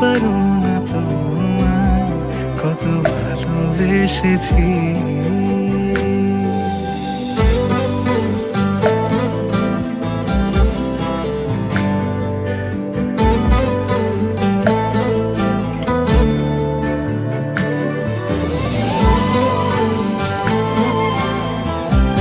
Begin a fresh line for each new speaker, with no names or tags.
পারো না তোমায়। কত ভালোবেসেছি।